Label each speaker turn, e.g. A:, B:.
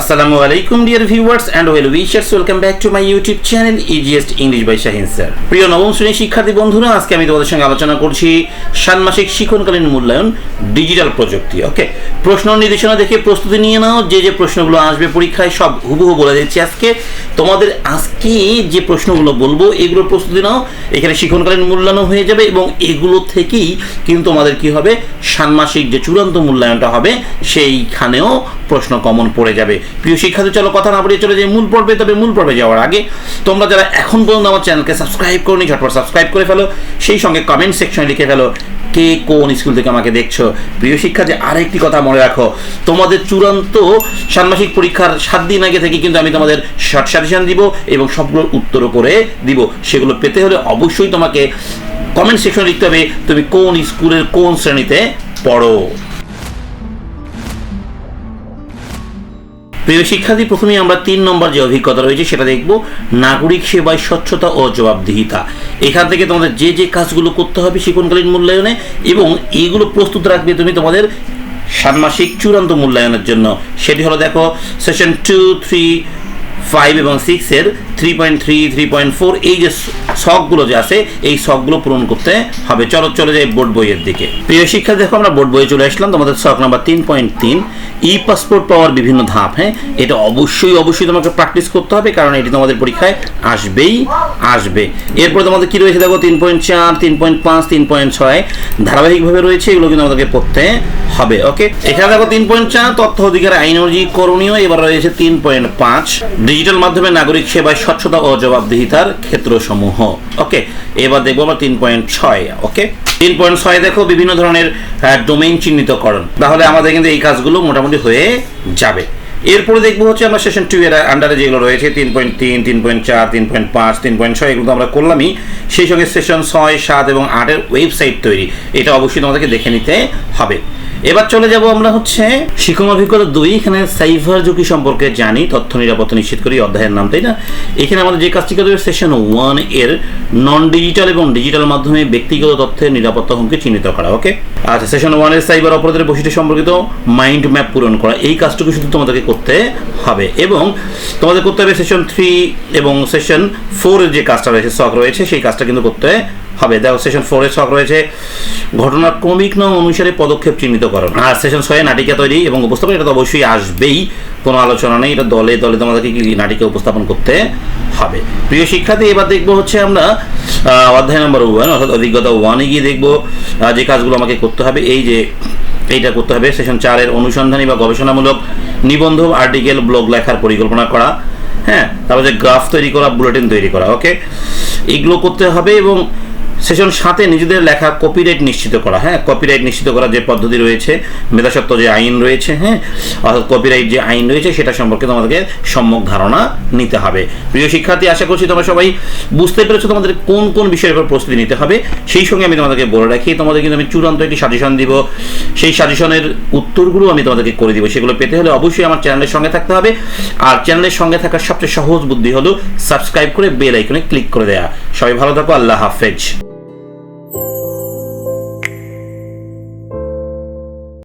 A: আসসালামু আলাইকুম dear viewers and well wishers welcome back to my YouTube channel easiest English by Shahin sir প্রিয় নবম শ্রেণির শিক্ষার্থী বন্ধুরা, আজকে আমি তোমাদের সঙ্গে আলোচনা করছি ষান্মাসিক শিক্ষণকালীন মূল্যায়ন ডিজিটাল প্রযুক্তি ওকে প্রশ্ন নির্দেশনা দেখে প্রস্তুতি নিয়ে নাও, যে যে প্রশ্নগুলো আসবে পরীক্ষায় সব হুবহু বলে দিচ্ছি আজকে। তোমাদের আজকে যে প্রশ্নগুলো বলব এগুলোর প্রস্তুতি নাও, এখানে শিক্ষণকালীন মূল্যায়নও হয়ে যাবে এবং এগুলো থেকেই কিন্তু তোমাদের কি হবে? ষান্মাসিক যে চূড়ান্ত মূল্যায়নটা হবে, সেইখানেও প্রশ্ন কমন পড়ে যাবে। প্রিয় শিক্ষার্থী, চলো কথা না বলে চলে যাই মূল পর্বে। তবে মূল পর্বে যাওয়ার আগে তোমরা যারা এখন পর্যন্ত আমার চ্যানেলকে সাবস্ক্রাইব করনি, ঝটপট সাবস্ক্রাইব করে ফেলো। সেই সঙ্গে কমেন্ট সেকশনে লিখে ফেলো, কে কোন স্কুল থেকে আমাকে দেখছ। প্রিয় শিক্ষার্থী, আরেকটি কথা মনে রাখো, তোমাদের চূড়ান্ত ষান্মাসিক পরীক্ষার সাত দিন আগে থেকে কিন্তু আমি তোমাদের শর্ট সাজেশন দিব এবং সবগুলোর উত্তরও করে দিব। সেগুলো পেতে হলে অবশ্যই তোমাকে কমেন্ট সেকশনে লিখতে হবে, তুমি কোন স্কুলের কোন শ্রেণীতে পড়ো। প্রিয় শিক্ষার্থী, প্রথমেই আমরা তিন নম্বর যে অভিজ্ঞতা রয়েছে সেটা দেখব। নাগরিক সেবায় স্বচ্ছতা ও জবাবদিহিতা। এখান থেকে তোমাদের যে যে কাজগুলো করতে হবে শিক্ষণকালীন মূল্যায়নে এবং এইগুলো প্রস্তুত রাখবে তুমি তোমাদের ষান্মাসিক চূড়ান্ত মূল্যায়নের জন্য। সেটি হলো দেখো সেশন টু থ্রি ফাইভ এবং সিক্সের three point three three point four এই যে শখগুলো যে আছে, এই শখগুলো পূরণ করতে হবে। চলো, চলে যাই বোর্ড বইয়ের দিকে। প্রিয় শিক্ষা দেখো আমরা বোর্ড বইয়ে চলে আসলাম। তোমাদের শখ নাম্বার তিন পয়েন্ট তিন। ই পাসপোর্ট পাওয়ার বিভিন্ন ধাপ হ্যাঁ? এটা অবশ্যই অবশ্যই তোমাকে প্র্যাকটিস করতে হবে, কারণ এটি তোমাদের পরীক্ষায় আসবেই আসবে। এরপরে তোমাদের কি রয়েছে দেখো? তিন পয়েন্ট চার, তিন পয়েন্ট পাঁচ, তিন পয়েন্ট ছয়। ধারাবাহিকভাবে রয়েছে, এগুলো কিন্তু আমাদেরকে পড়তে হবে ওকে এখানে দেখো তিন পয়েন্ট চার, তথ্য অধিকার, আইন অনুযায়ী করণীয়। এবার রয়েছে তিন পয়েন্ট পাঁচ। ডিজিটাল মাধ্যমে নাগরিক সেবায় স্বচ্ছতা ও জবাবদিহিতার ক্ষেত্রসমূহ। ওকে এবার দেখব আমরা তিন পয়েন্ট ছয় ওকে তিন পয়েন্ট ছয় দেখো বিভিন্ন ধরনের ডোমেইন চিহ্নিতকরণ। তাহলে আমাদের কিন্তু এই কাজগুলো মোটামুটি হয়ে যাবে। এরপরে দেখব হচ্ছে আমরা সেশন টু এর আন্ডারে যেগুলো রয়েছে, তিন পয়েন্ট তিন তিন পয়েন্ট চার, তিন পয়েন্ট পাঁচ, তিন পয়েন্ট ছয়, এগুলো তো আমরা করলামই। সেই সঙ্গে সেশন ছয়, সাত এবং আটের ওয়েবসাইট তৈরি। এটা অবশ্যই তোমাদেরকে দেখে নিতে হবে। এবার চলে যাব আমরা হচ্ছে শিক্ষণ অভিজ্ঞতা দুই, এখানে সাইভার ঝুঁকি সম্পর্কে জানি, তথ্য নিরাপত্তা নিশ্চিত করি, অধ্যায়ের নাম, তাই না? এখানে আমাদের যে কাজটি করতে সেশন ওয়ানের নন ডিজিটাল এবং ডিজিটাল মাধ্যমে ব্যক্তিগত তথ্যের নিরাপত্তা হুমকি চিহ্নিত করা ওকে আচ্ছা সেশন ওয়ানের সাইবার অপরাধের বৈশিষ্ট্য সম্পর্কিত মাইন্ড ম্যাপ পূরণ করা, এই কাজটুকু শুধু তোমাদেরকে করতে হবে। এবং তোমাদের করতে হবে সেশন থ্রি এবং সেশন ফোরের যে কাজটা রয়েছে শখ রয়েছে, সেই কাজটা কিন্তু করতে হবে। দেখো সেশন ফোরের শখ রয়েছে। ঘটনার ক্রমিক নাম অনুসারে পদক্ষেপ চিহ্নিত চিহ্নিতকরণ আর সেশন ছয়ে নাটিকা তৈরি এবং উপস্থাপন, এটা তো অবশ্যই আসবেই। কোনো আলোচনা নেই, এটা দলে দলে তোমাদেরকে কি নাটিকা উপস্থাপন করতে হবে। প্রিয় শিক্ষার্থী, এবার দেখব হচ্ছে আমরা অধ্যায় নম্বর ওয়ান অর্থাৎ অভিজ্ঞতা ওয়ানে গিয়ে দেখব যে কাজগুলো আমাকে করতে হবে। এই যে, এইটা করতে হবে। সেশন চারের অনুসন্ধানী বা গবেষণামূলক নিবন্ধ আর্টিকেল ব্লগ লেখার পরিকল্পনা করা। হ্যাঁ তারপরে যে গ্রাফ তৈরি করা বুলেটিন তৈরি করা ওকে এগুলো করতে হবে এবং সেশন সাথে নিজেদের লেখা কপিরাইট নিশ্চিত করা হ্যাঁ? কপিরাইট নিশ্চিত করার যে পদ্ধতি রয়েছে, মেধাসত্ব যে আইন রয়েছে হ্যাঁ? অর্থাৎ কপিরাইট যে আইন রয়েছে, সেটা সম্পর্কে তোমাদেরকে সম্যক ধারণা নিতে হবে। প্রিয় শিক্ষার্থী, আশা করছি তোমরা সবাই বুঝতে পেরেছ তোমাদের কোন কোন বিষয়ের উপর প্রস্তুতি নিতে হবে। সেই সঙ্গে আমি তোমাদেরকে বলে রাখি, তোমাদের কিন্তু আমি চূড়ান্ত একটি সাজেশন দিব। সেই সাজেশনের উত্তরগুলো আমি তোমাদেরকে করে দিব। সেগুলো পেতে হলে অবশ্যই আমার চ্যানেলের সঙ্গে থাকতে হবে। আর চ্যানেলের সঙ্গে থাকার সবচেয়ে সহজ বুদ্ধি হলো সাবস্ক্রাইব করে বেল আইকনে ক্লিক করে দেয়া। সবাই ভালো থাকো, আল্লাহ হাফেজ।